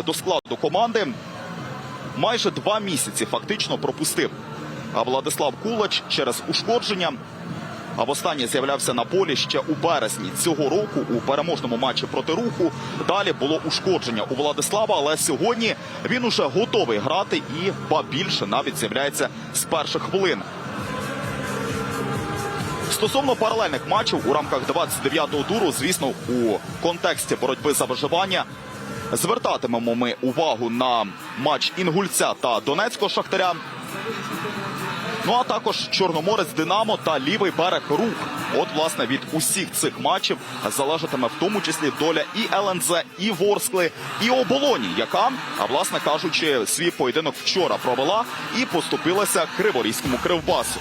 повернувся до складу команди. Майже два місяці фактично пропустив а Владислав Кулач через ушкодження. А востаннє з'являвся на полі ще у березні цього року у переможному матчі проти руху. Далі було ушкодження у Владислава, але сьогодні він уже готовий грати і ба більше навіть з'являється з перших хвилин. Стосовно паралельних матчів у рамках 29-го туру, звісно, у контексті боротьби за виживання звертатимемо ми увагу на матч Інгульця та Донецького Шахтаря. Ну а також Чорноморець Динамо та лівий берег рух. От, власне, від усіх цих матчів залежатиме в тому числі доля і ЛНЗ, і Ворскли, і оболоні, яка, а власне кажучи, свій поєдинок вчора провела і поступилася Криворізькому кривбасу.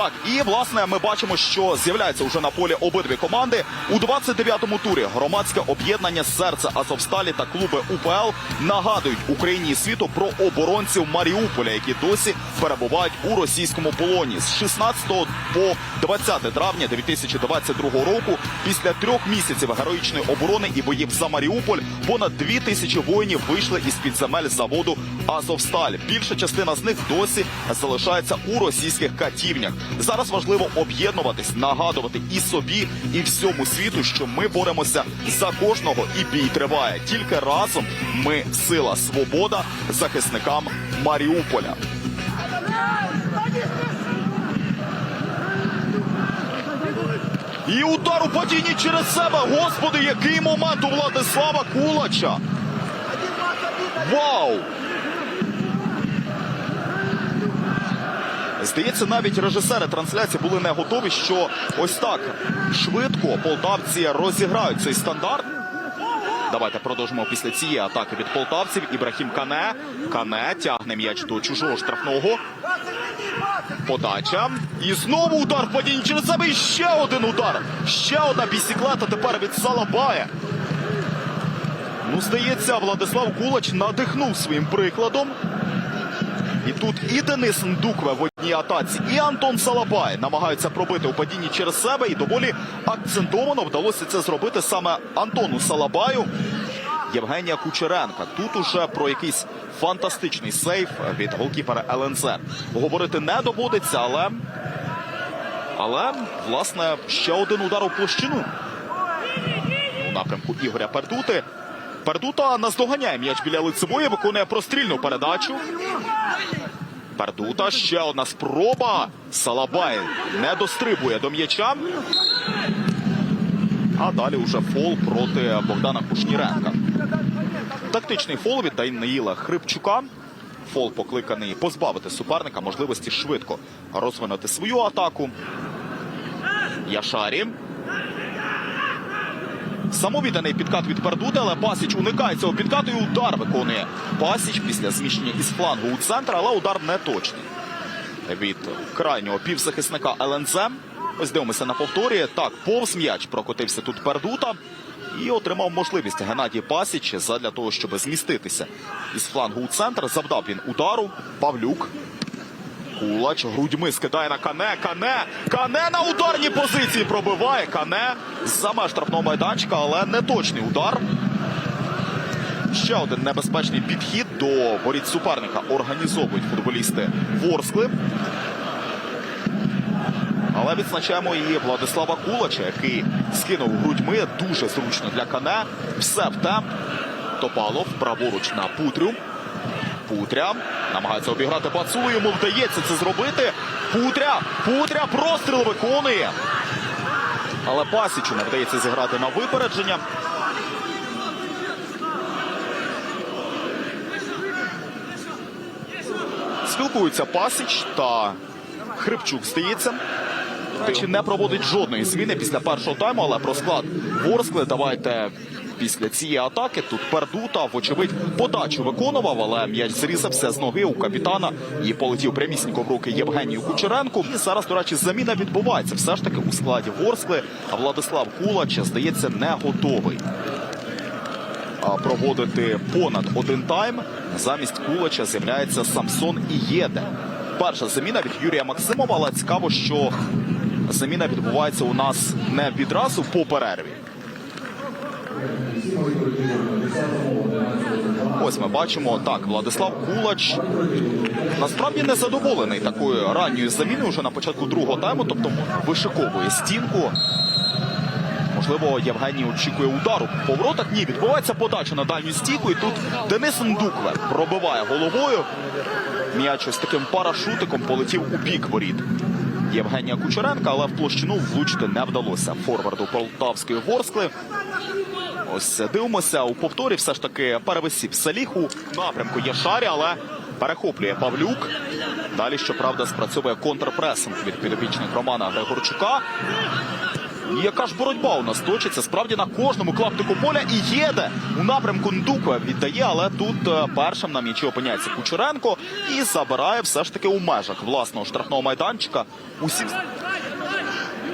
Так, і власне ми бачимо, що з'являються вже на полі обидві команди у 29-му турі. Громадське об'єднання серце Азовсталі та клуби УПЛ нагадують Україні і світу про оборонців Маріуполя, які досі перебувають у російському полоні з 16 по 20 травня 2022 року. Після трьох місяців героїчної оборони і боїв за Маріуполь понад дві тисячі воїнів вийшли із підземель заводу Азовсталь. Більша частина з них досі залишається у російських катівнях. Зараз важливо об'єднуватись, нагадувати і собі, і всьому світу, що ми боремося за кожного, і бій триває. Тільки разом ми сила, свобода захисникам Маріуполя. І удар у падінні через себе. Господи, який момент у Владислава Кулача. Вау! Здається, навіть режисери трансляції були не готові, що ось так швидко полтавці розіграють цей стандарт. Давайте продовжимо після цієї атаки від полтавців. Ібрахім Кане. Кане тягне м'яч до чужого штрафного. Подача. І знову удар в падінні через себе. І ще один удар. Ще одна бісіклета тепер від Салабая. Ну, здається, Владислав Кулач надихнув своїм прикладом. І тут і Денис Ндукве в одній атаці, і Антон Салабай намагаються пробити у падінні через себе. І доволі акцентовано вдалося це зробити саме Антону Салабаю. Євгенія Кучеренка. Тут уже про якийсь фантастичний сейф від голкіпера ЛНЗ. Говорити не доводиться, але. Але, власне, ще один удар у площину. У напрямку Ігоря Пердути. Пердута наздоганяє м'яч біля лицевої, виконує прострільну передачу. Пердута ще одна спроба. Салабай не дострибує до м'яча. А далі вже фол проти Богдана Кушніренка. Тактичний фол від Даниїла Хрипчука. Фол покликаний позбавити суперника можливості швидко розвинути свою атаку. Яшарі. Самовідданий підкат від Пердути, але Пасіч уникає цього підкату і удар виконує Пасіч після зміщення із флангу у центр, але удар не точний. Від крайнього півзахисника ЛНЗ. Ось дивимося на повторі. Так, повз м'яч прокотився тут Пердута і отримав можливість Геннадій Пасіч задля того, щоб зміститися із флангу у центр. Завдав він удару. Павлюк. Кулач грудьми скидає на Кане. Кане. Кане на ударній позиції пробиває. Кане за меж штрафного майданчика, але не точний удар. Ще один небезпечний підхід до воріт суперника організовують футболісти Ворскли. Але відзначаємо і Владислава Кулача, який скинув грудьми дуже зручно для Кане. Все в темп. Топалов праворуч на Путрю. Путря намагається обіграти Пацулу. Йому вдається це зробити. Путря, Путря простріл виконує. Але Пасічу не вдається зіграти на випередження. Спілкуються Пасіч та Хрипчук, здається. Чи не проводить жодної зміни після першого тайму, але про склад Ворскли давайте після цієї атаки. Тут Пердута, вочевидь, подачу виконував, але м'яч зрізався з ноги у капітана і полетів прямісінько в руки Євгенію Кучеренку. І зараз, до речі, заміна відбувається. Все ж таки у складі Ворскли. А Владислав Кулач, здається, не готовий проводити понад один тайм. Замість Кулача з'являється Самсон і Єде. Перша заміна від Юрія Максимова, але цікаво, що заміна відбувається у нас не відразу по перерві. Ось ми бачимо так, Владислав Кулач насправді не задоволений такою ранньою заміною вже на початку другого тайму, тобто вишиковує стінку. Можливо, Євгеній очікує удару по воротах. Ні, відбувається подача на дальню стійку. І тут Денис Ндукве пробиває головою. М'яч ось таким парашутиком полетів у бік воріт. Євгенія Кучеренка, але в площину влучити не вдалося. Форварду Полтавської Ворскли. Ось дивимося у повторі. Все ж таки перевисів Саліху. Напрямку є Шарі, але перехоплює Павлюк. Далі, щоправда, спрацьовує контрпресинг від підопічних Романа Григорчука. Яка ж боротьба у нас точиться справді на кожному клаптику поля і їде у напрямку Ндуква віддає, але тут е, першим на м'ячі опиняється Кучеренко і забирає все ж таки у межах власного штрафного майданчика. Усі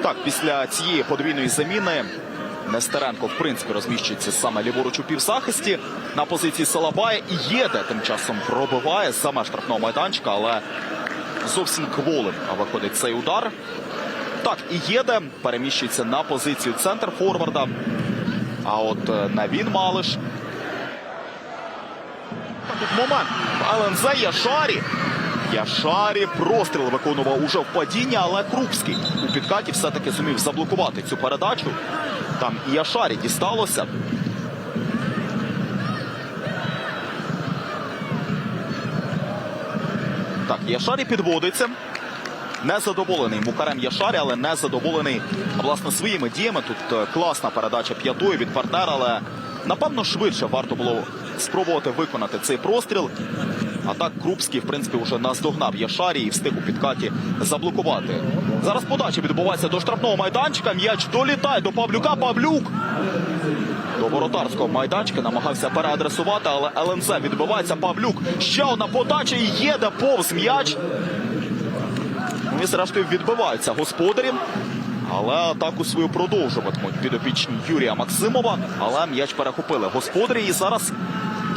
так, після цієї подвійної заміни Нестеренко, в принципі, розміщується саме ліворуч у півзахисті на позиції Салабая і єде тим часом пробиває саме штрафного майданчика, але зовсім кволим виходить цей удар. Так, і єде переміщується на позицію центр форварда. А от е, Навін Малиш. Тут момент. ЛНЗ Яшарі. Яшарі простріл виконував уже в падінні, але Крупський у підкаті все-таки зумів заблокувати цю передачу. Там і Яшарі дісталося. Так, Яшарі підводиться. Незадоволений Мукарем Яшарі, але не задоволений власне своїми діями. Тут е, класна передача п'ятої від партнера, але напевно швидше варто було спробувати виконати цей простріл. А так Крупський, в принципі, вже наздогнав Яшарі і встиг у підкаті заблокувати. Зараз подача відбувається до штрафного майданчика. М'яч долітає до Павлюка. Павлюк до воротарського майданчика намагався переадресувати, але ЛНЗ відбивається Павлюк. Ще одна подача і їде повз м'яч. І зрештою відбиваються господарі. Але атаку свою продовжуватимуть підопічні Юрія Максимова. Але м'яч перехопили господарі. І зараз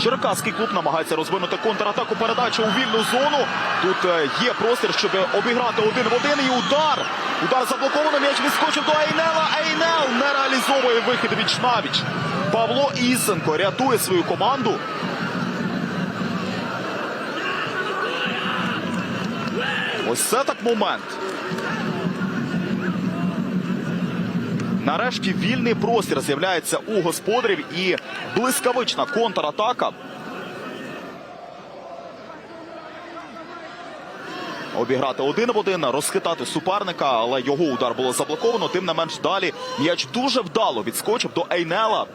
Черкаський клуб намагається розвинути контратаку передачу у вільну зону. Тут е, є простір, щоб обіграти один в один. І удар. Удар заблоковано. М'яч відскочив до Ейнела. Ейнел не реалізовує вихід віч навіч. Павло Ісенко рятує свою команду. Ось це так момент. Нарешті вільний простір з'являється у господарів і блискавична контратака. Обіграти один в один, розхитати суперника, але його удар було заблоковано. Тим не менш далі м'яч дуже вдало відскочив до Ейнела.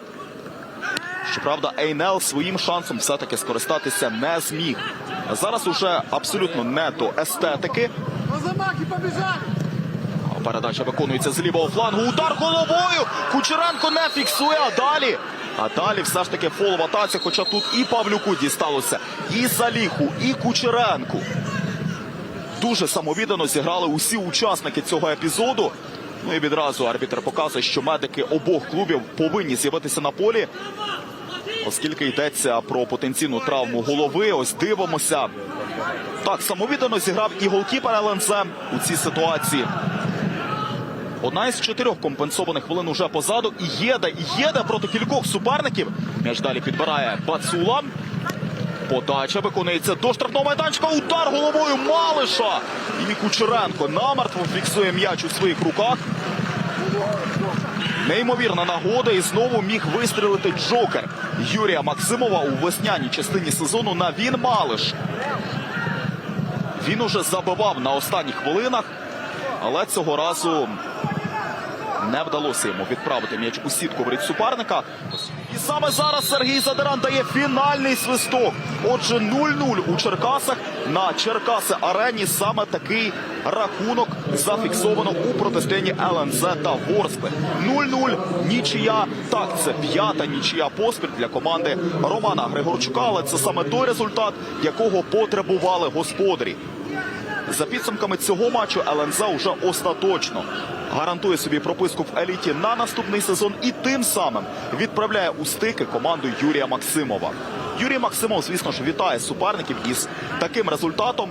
Щоправда, Ейнел своїм шансом все-таки скористатися не зміг. Зараз уже абсолютно не до естетики. Передача виконується з лівого флангу. Удар головою. Кучеренко не фіксує. А далі. А далі все ж таки фол в. Хоча тут і Павлюку дісталося, і Саліху, і Кучеренку. Дуже самовіддано зіграли усі учасники цього епізоду. Ну і відразу арбітр показує, що медики обох клубів повинні з'явитися на полі, оскільки йдеться про потенційну травму голови. Ось дивимося. Так, самовіддано зіграв і голкіпер ЛНЗ у цій ситуації. Одна із чотирьох компенсованих хвилин уже позаду. І єде, і єде проти кількох суперників. М'яч далі підбирає Бацула. Подача виконується до штрафного майданчика. Удар головою Малиша. І Кучеренко намертво фіксує м'яч у своїх руках. Неймовірна нагода і знову міг вистрілити Джокер Юрія Максимова у весняній частині сезону на він Малиш. Він уже забивав на останніх хвилинах, але цього разу не вдалося йому відправити м'яч у сітку в рік суперника. Саме зараз Сергій Задиран дає фінальний свисток. Отже, 0-0 у Черкасах на Черкаси арені. Саме такий рахунок зафіксовано у протистоянні ЛНЗ та Ворскли. 0-0 нічия. Так, це п'ята нічия поспіль для команди Романа Григорчука. Але це саме той результат, якого потребували господарі. За підсумками цього матчу ЛНЗ уже остаточно гарантує собі прописку в еліті на наступний сезон і тим самим відправляє у стики команду Юрія Максимова. Юрій Максимов, звісно ж, вітає суперників із таким результатом.